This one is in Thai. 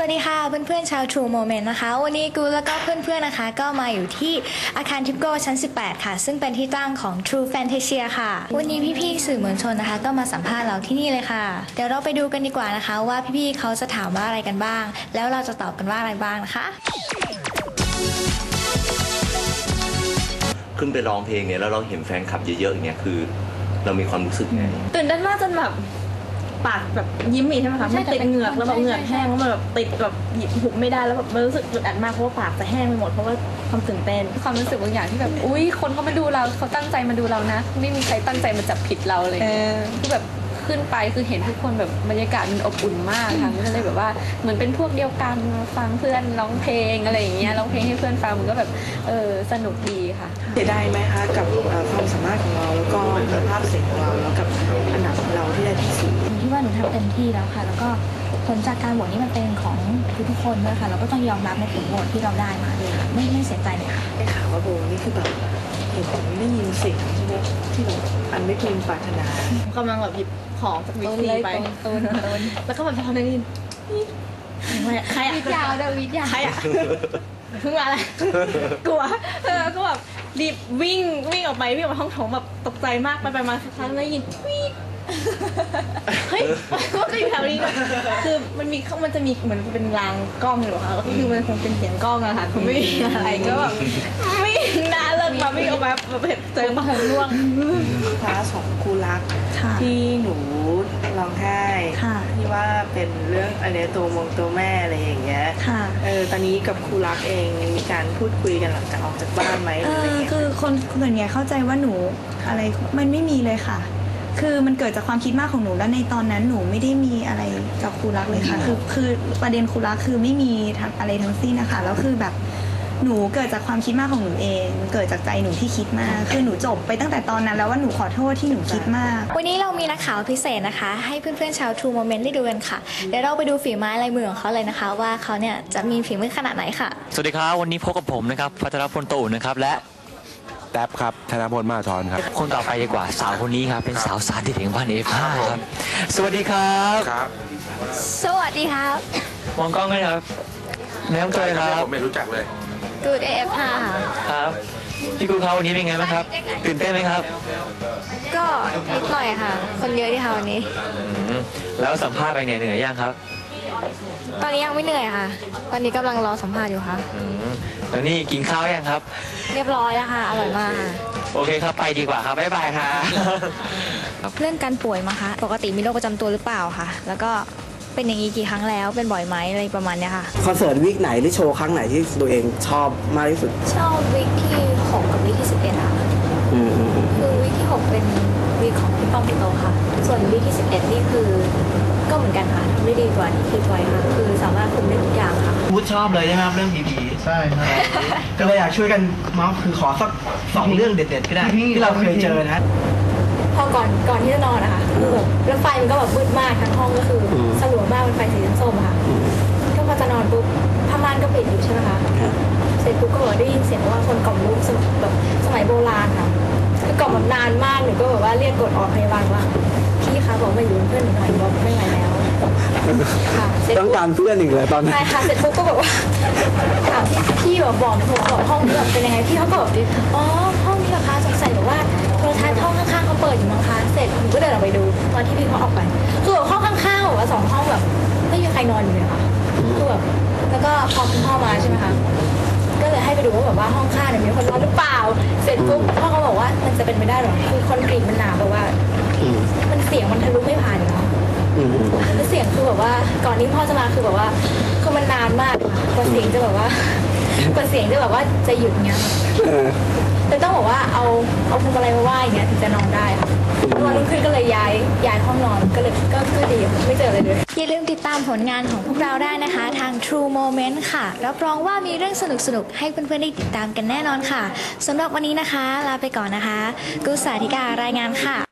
สวัสดีค่ะเพื่อนๆชาว True Moment นะคะ วันนี้กูแล้วก็เพื่อนๆนะคะ ก็มาอยู่ที่อาคารทิปโกชั้น 18 ค่ะ ซึ่งเป็นที่ตั้งของ True Fantasia ค่ะ วันนี้พี่ๆสื่อมวลชนนะคะ ก็มาสัมภาษณ์เราที่นี่เลยค่ะ เดี๋ยวเราไปดูกันดีกว่านะคะ ว่าพี่ๆเขาจะถามว่าอะไรกันบ้าง แล้วเราจะตอบกันว่าอะไรบ้างนะคะ ขึ้นไปร้องเพลงเนี่ยแล้วเราเห็นแฟนคลับเยอะๆอย่างเงี้ยคือ เรามีความรู้สึกไง ตื่นเต้นมากจนแบบ ปากแบบยิ้มอีกใช่ไหมคะใช่มันติดแต่เป็นเหงือกแล้วแบบใช่เหงือกใช่แห้งแล้วมันแบบติดแบบหยิบหุบไม่ได้แล้วแบบมันรู้สึกอึดอัดมากเพราะว่าปากจะแห้งไปหมดเพราะว่าความตื่นเต้นความรู้สึกบางอย่างที่แบบ อุ้ยคนเขามาดูเราเขาตั้งใจมาดูเรานะ ไม่มีใครตั้งใจมาจับผิดเราเลยเออคือแบบ ขึ้นไปคือเห็นทุกคนแบบบรรยากาศมันอบอุ่นมากค่ะมันก็เลยแบบว่าเหมือนเป็นพวกเดียวกันมาฟังเพื่อนร้องเพลงอะไรอย่างเงี้ยร้องเพลงให้เพื่อนฟังมันก็แบบเออสนุกดีค่ะเสียดายไหมคะกับเอ่อความสามารถของเราแล้วก็คุณภาพเสียงของเราแล้วกับอันดับของเราที่ได้ที่สี่หนูคิดว่าหนูทำเต็มที่แล้วค่ะ แล้วก็ผลจากการโหวตนี่มันเป็นของทุกๆคนด้วยค่ะเราก็ต้องยอมรับในผลโหวตที่เราได้มาเลยค่ะไม่ไม่เสียใจเลยค่ะได้ข่าวว่าโบนี่คือแบบเห็นได้ยินเสียงใช่ไหมที่แบบอันไม่พึงปรารถนากำลังแบบหยิบ ของจากวิกซีไปต้นต้นแล้วก็แบบพอได้ยินนี่ใครอะวิทยาวเดวิทยาวใครอะเพิ่งมาอะไรกลัวเออก็แบบรีบวิ่งวิ่งออกไปวิ่งออกมาห้องโถงแบบตกใจมากไปไปมาสักพักได้ยินวีดเฮ้ยมันก็อยู่แถวนี้ก่อนคือมันมีมันจะมีเหมือนเป็นรางกล้องอยู่ค่ะก็คือมันคงเป็นเสียงกล้องอะค่ะคือไม่มีอะไรก็แบบวิ่งหน้าเลิก มาวิ่งออกมาแบบเห็นเจอมาหงร่วงคลาสของครูรักค่ะที่หนูร้องไห้ค่ะ ที่ว่าเป็นเรื่องอันเนี้ยตัวมงตัวแม่อะไรอย่างเงี้ยค่ะเออตอนนี้กับครูรักเองมีการพูดคุยกันหลังจากออกจากบ้านไหมหเอรืออะไรอเงี้ย คือคนส่วนใหญ่เข้าใจว่าหนูอะไรมันไม่มีเลยค่ะ คือมันเกิดจากความคิดมากของหนูแล้วในตอนนั้นหนูไม่ได้มีอะไรกับครูรักเลยค่ะ คือคือประเด็นครูรักคือไม่มีทางอะไรทั้งสิ้นนะคะแล้วคือแบบ หนูเกิดจากความคิดมากของหนูเอง เกิดจากใจหนูที่คิดมาก คือหนูจบไปตั้งแต่ตอนนั้นแล้วว่าหนูขอโทษที่หนูคิดมาก วันนี้เรามีนักข่าวพิเศษนะคะ ให้เพื่อนๆชาว True Moment ได้ดูกันค่ะ เดี๋ยวเราไปดูฝีไม้ลายมือของเขาเลยนะคะ ว่าเขาเนี่ยจะมีฝีมือขนาดไหนค่ะ สวัสดีครับ วันนี้พบกับผมนะครับพัทรพลตู่นะครับและแท็บครับ ธนพลมาทรครับ คนต่อไปดีกว่าสาวคนนี้ครับเป็นสาวสาดิตแห่งบ้านเอฟห้าครับสวัสดีครับครับ สวัสดีครับมองกล้องเลยครับแนะนำตัวเลยครับ ผมไม่รู้จักเลย Good AF5 ค่ะ ครับพี่กูเขาวันนี้เป็นไงบ้างครับ ตื่นเต้นไหมครับก็นิดหน่อยค่ะ คนเยอะที่ค่ะวันนี้ อืมแล้วสัมภาษณ์ไปเนี่ยเหนื่อยยังครับตอนนี้ยังไม่เหนื่อยค่ะ ตอนนี้กำลังรอสัมภาษณ์อยู่ค่ะ อืมแล้วนี่กินข้าวยังครับ เรียบร้อยแล้วค่ะ อร่อยมากค่ะ โอเคครับไปดีกว่าครับบ๊ายบายครับ เรื่องการป่วยมาคะ ปกติมีโรคประจำตัวหรือเปล่าค่ะแล้วก็ เป็นอย่างนี้กี่ครั้งแล้วเป็นบ่อยไหมอะไรประมาณเนี้ยค่ะ คอนเสิร์ตวีคไหนหรือโชว์ครั้งไหนที่ตัวเองชอบมากที่สุด ชอบวิกที่6กับวิกที่11ค่ะอืมอืมอืมคือวิกที่6เป็นวิกของพี่ป้อมพี่โตค่ะ ส่วนวิกที่11นี่คือ ก็เหมือนกันค่ะทำได้ดีกว่าที่คิดไว้ค่ะคือสามารถคุมได้ทุกอย่างค่ะ พูดชอบเลยใช่ไหมครับเรื่องผีผีใช่ครับ ก็เลยอยากช่วยกันเมาส์คือขอสักสองเรื่องเด็ดๆก็ได้ที่เราเคยเจอนะ พอก่อนก่อนที่จะนอนนะคะคือแบบแล้วไฟมันก็แบบมืดมากทั้งห้องก็คืออมสลัวมากเป็นไฟสีส้มๆอะค่ะก็พอจะนอนปุ๊บผ้าม่านก็ปิดอยู่ใช่ไหมคะครับเสร็จปุ๊บก็แบบได้ยินเสียงว่าคนกล่อมลูกสมัยแบบสมัยโบราณค่ะคือกล่อมแบบนานมากหนูก็แบบว่าเรียกกดออกพยาบาลว่าพี่คะบอกมาอยู่เป็นเพื่อนหนูหน่อยบอกไม่ไหวแล้วค่ะเสร็จต้องปุ๊บการเพื่อนอีกเลยตอนนั้นใช่ค่ะเสร็จปุ๊บก็แบบว่าถามพี่พี่แบบบอกหนูบอกห้องนี้แบบเป็นยังไงพี่เขาก็แบบอ๋อห้องนี้เหรอคะสง อนที่พี่เขาออกไปคือแบบห้องข้างๆแบบว่าสองห้องแบบไม่มีใครนอนอยู่เลยค่ะคือแบบแล้วก็พอคุณพ่อมาใช่ไหมคะก็เลยให้ไปดูว่าแบบว่าห้องข้างเนี่ยมีคนนอนหรือเปล่า เสร็จปุ๊บพ่อเขาบอกว่ามันจะเป็นไปได้หรอคือคอนกรีตมันหนาแบบว่าอืมมันเสียงมันทะลุไม่ผ่านอยู่แล้วอืมอืมแล้วเสียงคือแบบว่าก่อนที่พ่อจะมาคือแบบว่าคือมันนานมากค่ะกว่าเสียงจะแบบว่า กว่าเสียงจะแบบว่าจะหยุดเงี้ย เออแต่ต้องบอกว่าเอาเอาพวงมาลัยมาไหว้อย่างเงี้ยถึงจะนอนได้ค่ะแล้ววันรุ่งขึ้นก็เลยย้ายย้ายห้องนอนก็เลยก็ก็ดีไม่เจออะไรเลย อย่าลืมติดตามผลงานของพวกเราได้นะคะ ทาง True Moment ค่ะ รับรองว่ามีเรื่องสนุกๆ ให้เพื่อนๆ ได้ติดตามกันแน่นอนค่ะสำหรับวันนี้นะคะ ลาไปก่อนนะคะ กุศาธิการายงานค่ะ